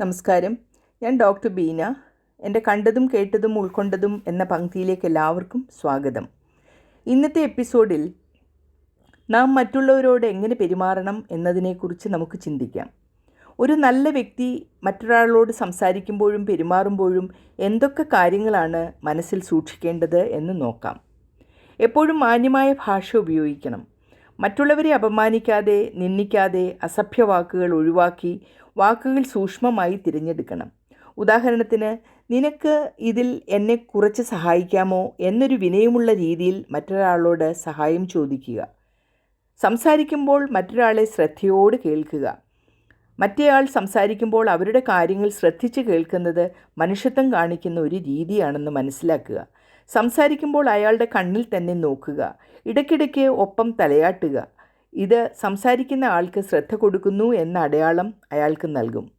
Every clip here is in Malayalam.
നമസ്കാരം. ഞാൻ ഡോക്ടർ ബീന. എന്റെ കണ്ടതും കേട്ടതും ഉൾക്കൊണ്ടതും എന്ന പങ്ക്തിയിലേക്ക് എല്ലാവർക്കും സ്വാഗതം. ഇന്നത്തെ എപ്പിസോഡിൽ നാം മറ്റുള്ളവരോട് എങ്ങനെ പെരുമാറണം എന്നതിനെക്കുറിച്ച് നമുക്ക് ചിന്തിക്കാം. ഒരു നല്ല വ്യക്തി മറ്റൊരാളോട് സംസാരിക്കുമ്പോഴും പെരുമാറുമ്പോഴും എന്തൊക്കെ കാര്യങ്ങളാണ് മനസ്സിൽ സൂക്ഷിക്കേണ്ടത് എന്ന് നോക്കാം. എപ്പോഴും മാന്യമായ ഭാഷ ഉപയോഗിക്കണം. മറ്റുള്ളവരെ അപമാനിക്കാതെ നിന്ദിക്കാതെ അസഭ്യ വാക്കുകൾ ഒഴിവാക്കി വാക്കുകൾ സൂക്ഷ്മമായി തിരഞ്ഞെടുക്കണം. ഉദാഹരണത്തിന് നിനക്ക് ഇതിൽ എന്നെ കുറച്ച് സഹായിക്കാമോ? എന്നൊരു വിനയമുള്ള രീതിയിൽ മറ്റൊരാളോട് സഹായം ചോദിക്കുക. സംസാരിക്കുമ്പോൾ മറ്റൊരാളെ ശ്രദ്ധയോട് കേൾക്കുക. മറ്റേയാൾ സംസാരിക്കുമ്പോൾ അവരുടെ കാര്യങ്ങൾ ശ്രദ്ധിച്ച് കേൾക്കുന്നത് മനുഷ്യത്വം കാണിക്കുന്ന ഒരു രീതിയാണെന്ന് മനസ്സിലാക്കുക. സംസാരിക്കുമ്പോൾ അയാളുടെ കണ്ണിൽ തന്നെ നോക്കുക. ഇടയ്ക്കിടയ്ക്ക് ഒപ്പം തലയാട്ടുക. ഇത് സംസാരിക്കുന്ന ആൾക്ക് ശ്രദ്ധ കൊടുക്കുന്നു എന്ന അടയാളം അയാൾക്ക് നൽകും.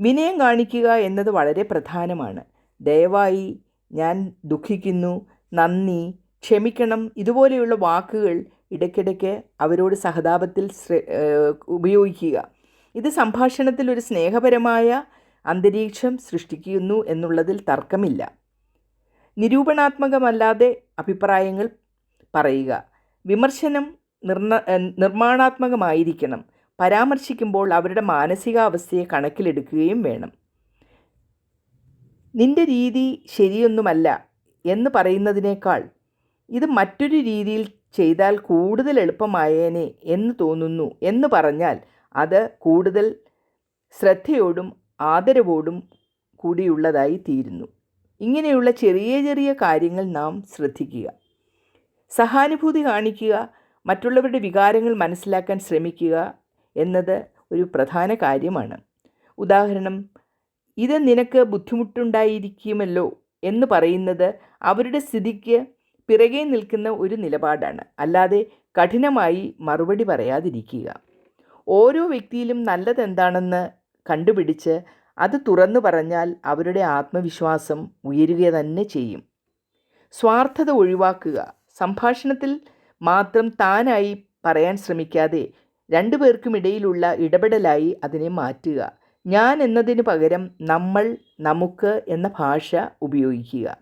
വിനയം കാണിക്കുക എന്നത് വളരെ പ്രധാനമാണ്. ദയവായി ഞാൻ ദുഃഖിക്കുന്നു നന്ദി ക്ഷമിക്കണം ഇതുപോലെയുള്ള വാക്കുകൾ ഇടയ്ക്കിടയ്ക്ക് അവരോട് സഹതാപത്തിൽ ഉപയോഗിക്കുക. ഇത് സംഭാഷണത്തിൽ ഒരു സ്നേഹപരമായ അന്തരീക്ഷം സൃഷ്ടിക്കുന്നു എന്നുള്ളതിൽ തർക്കമില്ല. നിരൂപണാത്മകമല്ലാതെ അഭിപ്രായങ്ങൾ പറയുക. വിമർശനം നിർണ നിർമ്മാണാത്മകമായിരിക്കണം. പരാമർശിക്കുമ്പോൾ അവരുടെ മാനസികാവസ്ഥയെ കണക്കിലെടുക്കുകയും വേണം. നിന്റെ രീതി ശരിയൊന്നുമല്ല എന്ന് പറയുന്നതിനേക്കാൾ ഇത് മറ്റൊരു രീതിയിൽ ചെയ്താൽ കൂടുതൽ എളുപ്പമായേനെ എന്ന് തോന്നുന്നു എന്ന് പറഞ്ഞാൽ അത് കൂടുതൽ ശ്രദ്ധയോടും ആദരവോടും കൂടിയുള്ളതായി തീരുന്നു. ഇങ്ങനെയുള്ള ചെറിയ ചെറിയ കാര്യങ്ങൾ നാം ശ്രദ്ധിക്കുക. സഹാനുഭൂതി കാണിക്കുക മറ്റുള്ളവരുടെ വികാരങ്ങൾ മനസ്സിലാക്കാൻ ശ്രമിക്കുക എന്നത് ഒരു പ്രധാന കാര്യമാണ്. ഉദാഹരണം ഇത് നിനക്ക് ബുദ്ധിമുട്ടുണ്ടായിരിക്കുമല്ലോ എന്ന് പറയുന്നത് അവരുടെ സ്ഥിതിക്ക് പിറകെ നിൽക്കുന്ന ഒരു നിലപാടാണ്. അല്ലാതെ കഠിനമായി മറുപടി പറയാതിരിക്കുക. ഓരോ വ്യക്തിയിലും നല്ലതെന്താണെന്ന് കണ്ടുപിടിച്ച് അത് തുറന്നു പറഞ്ഞാൽ അവരുടെ ആത്മവിശ്വാസം ഉയരുക തന്നെ ചെയ്യും. സ്വാർത്ഥത ഒഴിവാക്കുക. സംഭാഷണത്തിൽ മാത്രം താനായി പറയാൻ ശ്രമിക്കാതെ രണ്ടു പേർക്കുമിടയിലുള്ള ഇടപെടലായി അതിനെ മാറ്റുക. ഞാൻ എന്നതിന് പകരം നമ്മൾ നമുക്ക് എന്ന ഭാഷ ഉപയോഗിക്കുക.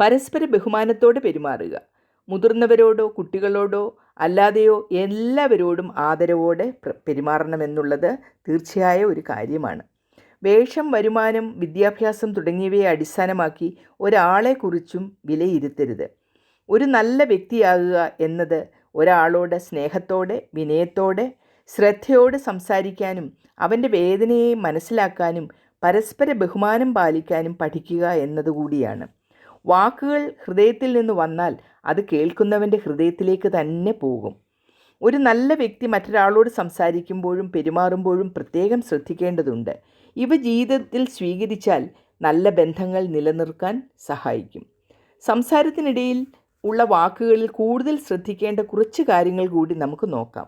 പരസ്പര ബഹുമാനത്തോടെ പെരുമാറുക. മുതിർന്നവരോടോ കുട്ടികളോടോ അല്ലാതെയോ എല്ലാവരോടും ആദരവോടെ പെരുമാറണമെന്നുള്ളത് തീർച്ചയായ ഒരു കാര്യമാണ്. വേഷം വരുമാനം വിദ്യാഭ്യാസം തുടങ്ങിയവയെ അടിസ്ഥാനമാക്കി ഒരാളെക്കുറിച്ചും വിലയിരുത്തരുത്. ഒരു നല്ല വ്യക്തിയാകുക എന്നത് ഒരാളോട് സ്നേഹത്തോടെ വിനയത്തോടെ ശ്രദ്ധയോട് സംസാരിക്കാനും അവന്റെ വേദനയെ മനസ്സിലാക്കാനും പരസ്പര ബഹുമാനം പാലിക്കാനും പഠിക്കുക എന്നതുകൂടിയാണ്. വാക്കുകൾ ഹൃദയത്തിൽ നിന്ന് വന്നാൽ അത് കേൾക്കുന്നവന്റെ ഹൃദയത്തിലേക്ക് തന്നെ പോകും. ഒരു നല്ല വ്യക്തി മറ്റൊരാളോട് സംസാരിക്കുമ്പോഴും പെരുമാറുമ്പോഴും പ്രത്യേകം ശ്രദ്ധിക്കേണ്ടതുണ്ട്. ഇവ ജീവിതത്തിൽ സ്വീകരിച്ചാൽ നല്ല ബന്ധങ്ങൾ നിലനിർത്താൻ സഹായിക്കും. സംസാരത്തിനിടയിൽ ഉള്ള വാക്കുകളിൽ കൂടുതൽ ശ്രദ്ധിക്കേണ്ട കുറച്ച് കാര്യങ്ങൾ കൂടി നമുക്ക് നോക്കാം.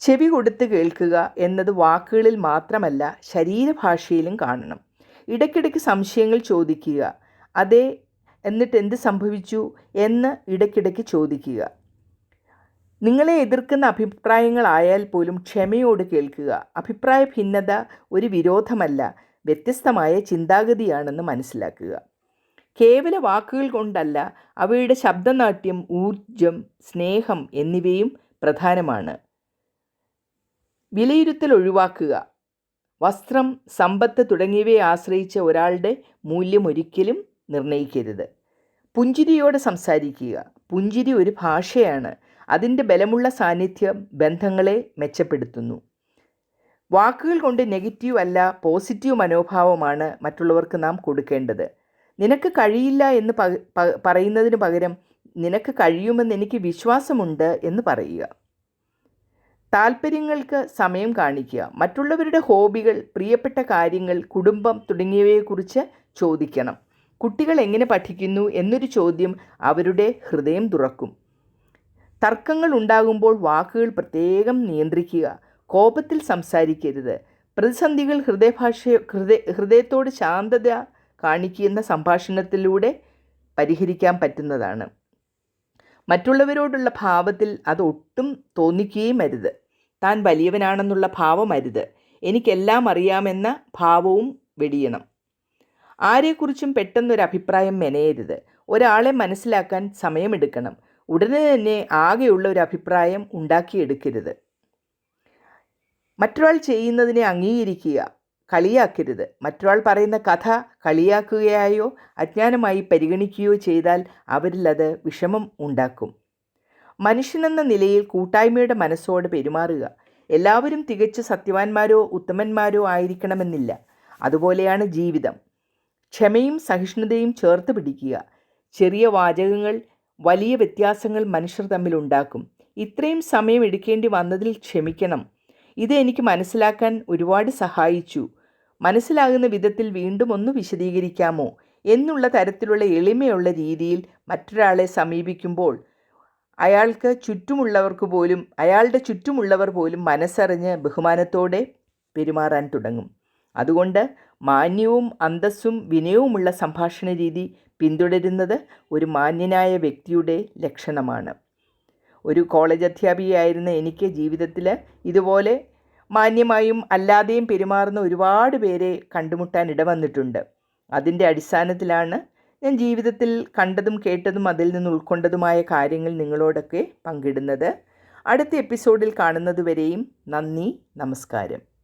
ചെവി കൊടുത്ത് കേൾക്കുക എന്നത് വാക്കുകളിൽ മാത്രമല്ല ശരീരഭാഷയിലും കാണണം. ഇടയ്ക്കിടയ്ക്ക് സംശയങ്ങൾ ചോദിക്കുക അതെ എന്നിട്ട് എന്ത് സംഭവിച്ചു? എന്ന് ഇടയ്ക്കിടയ്ക്ക് ചോദിക്കുക. നിങ്ങളെ എതിർക്കുന്ന അഭിപ്രായങ്ങളായാൽ പോലും ക്ഷമയോട് കേൾക്കുക. അഭിപ്രായ ഭിന്നത ഒരു വിരോധമല്ല വ്യത്യസ്തമായ ചിന്താഗതിയാണെന്ന് മനസ്സിലാക്കുക. കേവല വാക്കുകൾ കൊണ്ടല്ല അവയുടെ ശബ്ദനാട്യം ഊർജം സ്നേഹം എന്നിവയും പ്രധാനമാണ്. വിലയിരുത്തൽ ഒഴിവാക്കുക. വസ്ത്രം സമ്പത്ത് തുടങ്ങിയവയെ ആശ്രയിച്ച ഒരാളുടെ മൂല്യം ഒരിക്കലും നിർണയിക്കരുത്. പുഞ്ചിരിയോടെ സംസാരിക്കുക. പുഞ്ചിരി ഒരു ഭാഷയാണ്. അതിന്റെ ബലമുള്ള സാന്നിധ്യം ബന്ധങ്ങളെ മെച്ചപ്പെടുത്തുന്നു. വാക്കുകൾ കൊണ്ട് നെഗറ്റീവ് അല്ല പോസിറ്റീവ് മനോഭാവമാണ് മറ്റുള്ളവർക്ക് നാം കൊടുക്കേണ്ടത്. നിനക്ക് കഴിയില്ല എന്ന് പറയുന്നതിന് പകരം നിനക്ക് കഴിയുമെന്ന് എനിക്ക് വിശ്വാസമുണ്ട് എന്ന് പറയുക. താല്പര്യങ്ങൾക്ക് സമയം കാണിക്കുക. മറ്റുള്ളവരുടെ ഹോബികൾ പ്രിയപ്പെട്ട കാര്യങ്ങൾ കുടുംബം തുടങ്ങിയവയെക്കുറിച്ച് ചോദിക്കണം. കുട്ടികൾ എങ്ങനെ പഠിക്കുന്നു എന്നൊരു ചോദ്യം അവരുടെ ഹൃദയം തുറക്കും. തർക്കങ്ങൾ ഉണ്ടാകുമ്പോൾ വാക്കുകൾ പ്രത്യേകം നിയന്ത്രിക്കുക കോപത്തിൽ സംസാരിക്കരുത്. പ്രതിസന്ധികൾ ഹൃദയഭാഷ ഹൃദയ ഹൃദയത്തോട് ശാന്തത കാണിക്കുന്ന സംഭാഷണത്തിലൂടെ പരിഹരിക്കാൻ പറ്റുന്നതാണ്. മറ്റുള്ളവരോടുള്ള ഭാവത്തിൽ അത് ഒട്ടും തോന്നിക്കുകയും അരുത് താൻ വലിയവനാണെന്നുള്ള ഭാവം അരുത് എനിക്കെല്ലാം അറിയാമെന്ന ഭാവവും വെടിയണം. ആരെക്കുറിച്ചും പെട്ടെന്നൊരു അഭിപ്രായം മെനയരുത്. ഒരാളെ മനസ്സിലാക്കാൻ സമയമെടുക്കണം. ഉടനെ തന്നെ ആകെയുള്ള ഒരു അഭിപ്രായം ഉണ്ടാക്കിയെടുക്കരുത്. മറ്റൊരാൾ ചെയ്യുന്നതിനെ അംഗീകരിക്കുക കളിയാക്കരുത്. മറ്റൊരാൾ പറയുന്ന കഥ കളിയാക്കുകയായോ അജ്ഞാനമായി പരിഗണിക്കുകയോ ചെയ്താൽ അവരിൽ അത് വിഷമം ഉണ്ടാക്കും. മനുഷ്യനെന്ന നിലയിൽ കൂട്ടായ്മയുടെ മനസ്സോട് പെരുമാറുക. എല്ലാവരും തികച്ച സത്യവാന്മാരോ ഉത്തമന്മാരോ ആയിരിക്കണമെന്നില്ല. അതുപോലെയാണ് ജീവിതം. ക്ഷമയും സഹിഷ്ണുതയും ചേർത്ത് പിടിക്കുക. ചെറിയ വാചകങ്ങൾ വലിയ വ്യത്യാസങ്ങൾ മനുഷ്യർ തമ്മിൽ ഉണ്ടാക്കും. ഇത്രയും സമയം എടുക്കേണ്ടി വന്നതിൽ ക്ഷമിക്കണം. ഇത് എനിക്ക് മനസ്സിലാക്കാൻ ഒരുപാട് സഹായിച്ചു. മനസ്സിലാകുന്ന വിധത്തിൽ വീണ്ടും ഒന്ന് വിശദീകരിക്കാമോ? എന്നുള്ള തരത്തിലുള്ള എളിമയുള്ള രീതിയിൽ മറ്റൊരാളെ സമീപിക്കുമ്പോൾ അയാൾക്ക് ചുറ്റുമുള്ളവർക്ക് പോലും അയാളുടെ ചുറ്റുമുള്ളവർ പോലും മനസ്സറിഞ്ഞ് ബഹുമാനത്തോടെ പെരുമാറാൻ തുടങ്ങും. അതുകൊണ്ട് മാന്യവും അന്തസ്സും വിനയവുമുള്ള സംഭാഷണ രീതി പിന്തുടരുന്നത് ഒരു മാന്യനായ വ്യക്തിയുടെ ലക്ഷണമാണ്. ഒരു കോളേജ് അധ്യാപികയായിരുന്ന എനിക്ക് ജീവിതത്തിൽ ഇതുപോലെ മാന്യമായും അല്ലാതെയും പെരുമാറുന്ന ഒരുപാട് പേരെ കണ്ടുമുട്ടാൻ ഇടവന്നിട്ടുണ്ട്. അതിന്റെ അടിസ്ഥാനത്തിലാണ് ഞാൻ ജീവിതത്തിൽ കണ്ടതും കേട്ടതും അതിൽ നിന്ന് ഉൾക്കൊണ്ടതുമായ കാര്യങ്ങൾ നിങ്ങളോടൊക്കെ പങ്കിടുന്നത്. അടുത്ത എപ്പിസോഡിൽ കാണുന്നതുവരെയും നന്ദി നമസ്കാരം.